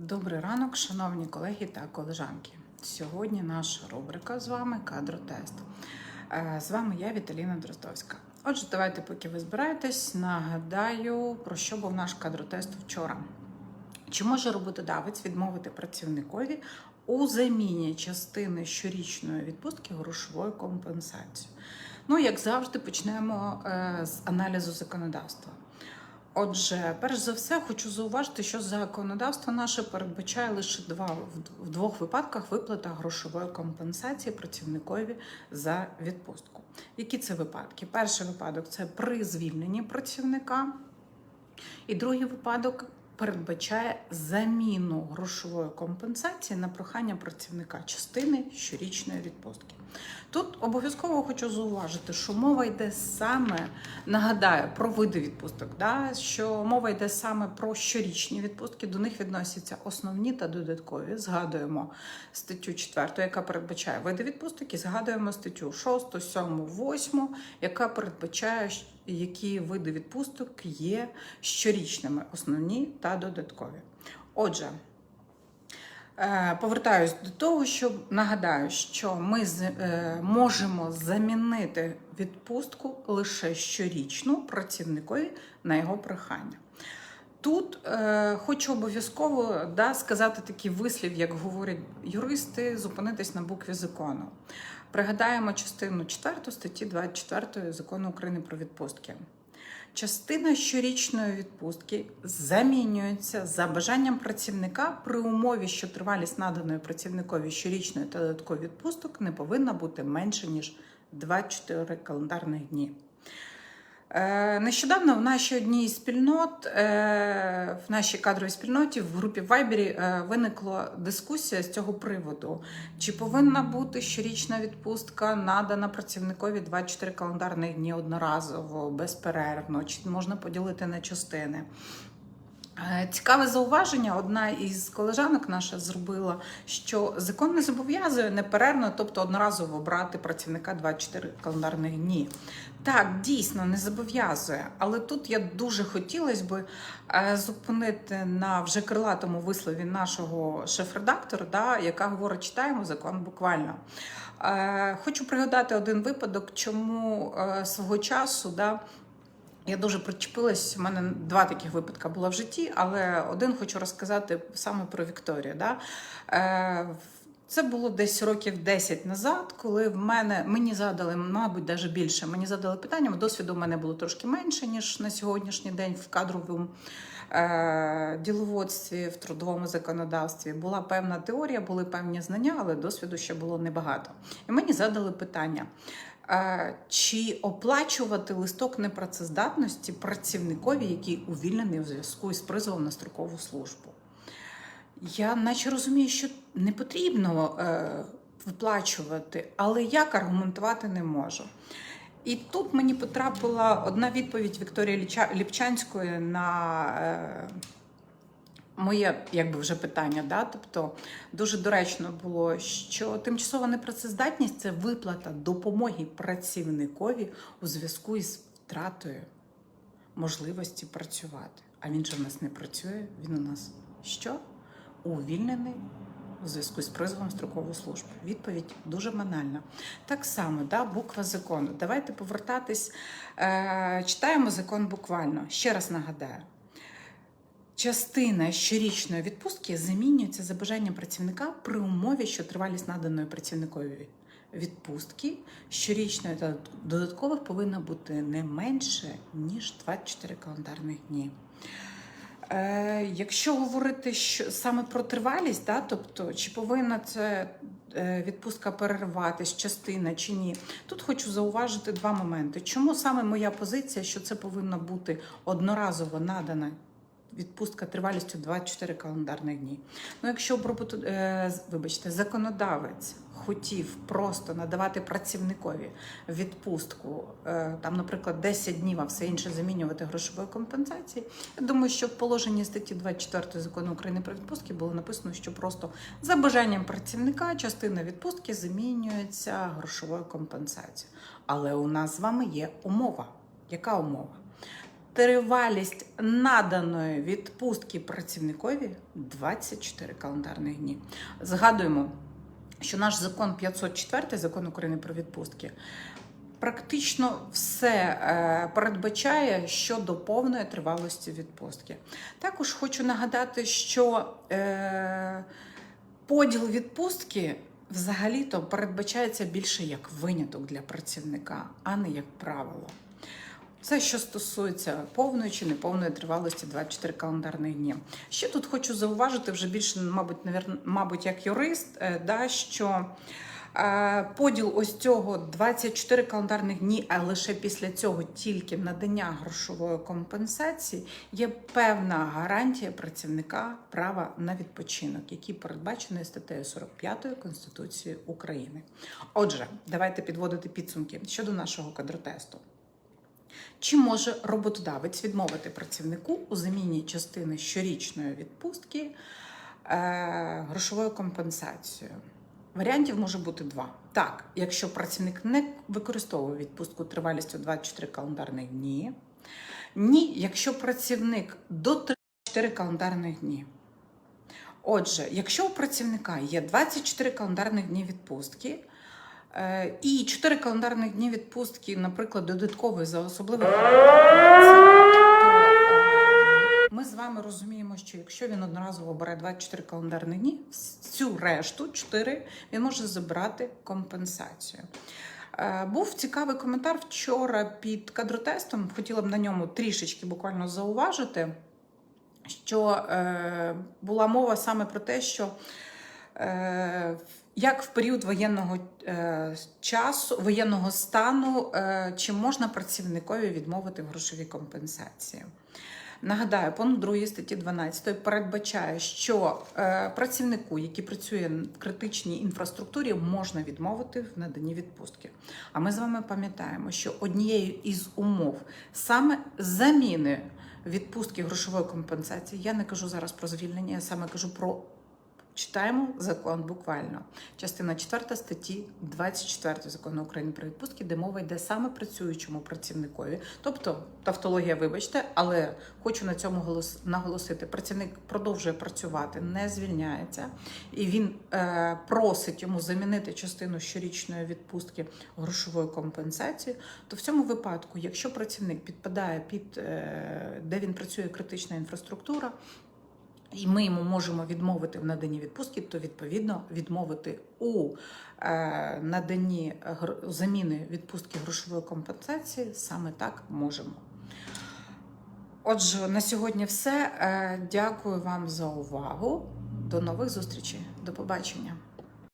Добрий ранок, шановні колеги та колежанки. Сьогодні наша рубрика з вами кадротест. Е, З вами я, Віталіна Дроздовська. Отже, давайте, поки ви збираєтесь, нагадаю, про що був наш кадротест вчора. Чи може роботодавець відмовити працівникові у заміні частини щорічної відпустки грошовою компенсацією? Ну, як завжди, почнемо е, з аналізу законодавства. Отже, перш за все, хочу зауважити, що законодавство наше передбачає лише два в- двох випадках виплата грошової компенсації працівникові за відпустку. Які це випадки? Перший випадок це при звільненні працівника, і другий випадок передбачає заміну грошової компенсації на прохання працівника частини щорічної відпустки. Тут обов'язково хочу зауважити, що мова йде саме, нагадаю, про види відпусток, да? що мова йде саме про щорічні відпустки, до них відносяться основні та додаткові. Згадуємо статтю 4, яка передбачає види відпусток, і згадуємо статтю 6, 7, 8, яка передбачає, які види відпусток є щорічними, основні та додаткові. Отже, Е, Повертаюсь до того, що нагадаю, що ми е, можемо замінити відпустку лише щорічну працівникові на його прохання. Тут е, хочу обов'язково да, сказати такий вислів, як говорять юристи, зупинитись на букві закону. Пригадаємо частину 4 статті 24 закону України про відпустки. Частина щорічної відпустки замінюється за бажанням працівника при умові, що тривалість наданої працівникові щорічної та додаткової відпусток не повинна бути менше ніж 24 календарних дні. Е, Нещодавно в нашій одній спільнот, е, в нашій кадровій спільноті, в групі Вайбері е, виникла дискусія з цього приводу. Чи повинна бути щорічна відпустка надана працівникові 24 календарних дні одноразово, безперервно, чи можна поділити на частини? Е, Цікаве зауваження. Одна із колежанок наша зробила, що закон не зобов'язує неперервно, тобто одноразово брати працівника 24 календарних дні. Так, дійсно не зобов'язує, але тут я дуже хотілося би е, зупинити на вже крилатому вислові нашого шеф-редактора, да, яка говорить, читаємо закон буквально. Е, Хочу пригадати один випадок, чому свого часу да, я дуже причепилась. У мене два таких випадки було в житті, але один хочу розказати саме про Вікторію. Да? Е, це було десь років 10 назад, коли в мене мені задали, мабуть, навіть більше. Мені задали питання. Досвіду в мене було трошки менше, ніж на сьогоднішній день в кадровому е, діловодстві, в трудовому законодавстві. Була певна теорія, були певні знання, але досвіду ще було небагато. І мені задали питання. Чи оплачувати листок непрацездатності працівникові, який увільнений у зв'язку із призовом на строкову службу? Я наче розумію, що не потрібно е, виплачувати, але як аргументувати не можу. І тут мені потрапила одна відповідь Вікторії Ліпчанської на е, моє якби вже питання. Да? Тобто дуже доречно було, що тимчасова непрацездатність це виплата допомоги працівникові у зв'язку із втратою можливості працювати. А він же в нас не працює, він у нас що? Увільнений у зв'язку з призовом в строкову службу. Відповідь дуже банальна. Так само, да, буква закону. Давайте повертатись. Е, читаємо закон буквально. Ще раз нагадаю. Частина щорічної відпустки замінюється за бажанням працівника при умові, що тривалість наданої працівникові відпустки щорічної та додаткових повинна бути не менше, ніж 24 календарних дні. Е, якщо говорити що, саме про тривалість, да, тобто чи повинна це е, відпустка перерватись, частина чи ні, тут хочу зауважити два моменти. Чому саме моя позиція, що це повинна бути одноразово надана відпустка тривалістю 24 календарних дні. Ну, якщо е, вибачте, законодавець хотів просто надавати працівникові відпустку, е, там, наприклад, 10 днів, а все інше замінювати грошовою компенсацією, я думаю, що в положенні статті 24 закону України про відпустки було написано, що просто за бажанням працівника частина відпустки замінюється грошовою компенсацією. Але у нас з вами є умова. Яка умова? Тривалість наданої відпустки працівникові 24 календарних дні. Згадуємо, що наш закон 504, закон України про відпустки, практично все е, передбачає щодо повної тривалості відпустки. Також хочу нагадати, що е, поділ відпустки взагалі-то передбачається більше як виняток для працівника, а не як правило. Це що стосується повної чи неповної тривалості 24 календарних дні. Ще тут хочу зауважити вже більше, мабуть, мабуть, як юрист, е, да, що е, поділ ось цього 24 календарних дні, а лише після цього тільки надання грошової компенсації є певна гарантія працівника права на відпочинок, який передбачений статтею 45 Конституції України. Отже, давайте підводити підсумки щодо нашого кадротесту. Чи може роботодавець відмовити працівнику у заміні частини щорічної відпустки е, грошовою компенсацією? Варіантів може бути два. Так, якщо працівник не використовує відпустку тривалістю 24 календарних дні. Ні, якщо працівник до 34 календарних дні. Отже, якщо у працівника є 24 календарних дні відпустки, І 4 календарних дні відпустки, наприклад, додаткової за особливих е, ми з вами розуміємо, що якщо він одноразово бере 24 календарні дні, цю решту 4 він може забрати компенсацію. Е, Був цікавий коментар вчора під кадротестом. Хотіла б на ньому трішечки буквально зауважити, що е, була мова саме про те, що е, як в період воєнного е, часу, воєнного стану, е, чи можна працівникові відмовити в грошовій компенсації? Нагадаю, пункт 2 статті 12 передбачає, що е, працівнику, який працює в критичній інфраструктурі, можна відмовити в наданні відпустки. А ми з вами пам'ятаємо, що однією із умов саме заміни відпустки грошової компенсації, я не кажу зараз про звільнення, я саме кажу про Читаємо закон буквально. Частина 4 статті 24 закону України про відпустки, де мова йде саме працюючому працівникові. Тобто, тавтологія, вибачте, але хочу на цьому голос- наголосити: працівник продовжує працювати, не звільняється, і він е, просить йому замінити частину щорічної відпустки грошовою компенсацією. То в цьому випадку, якщо працівник підпадає під е, де він працює критична інфраструктура, і ми йому можемо відмовити в наданні відпустки, то відповідно відмовити у е, наданні заміни відпустки грошової компенсації саме так можемо. Отже, на сьогодні все. Е, Дякую вам за увагу. До нових зустрічей. До побачення.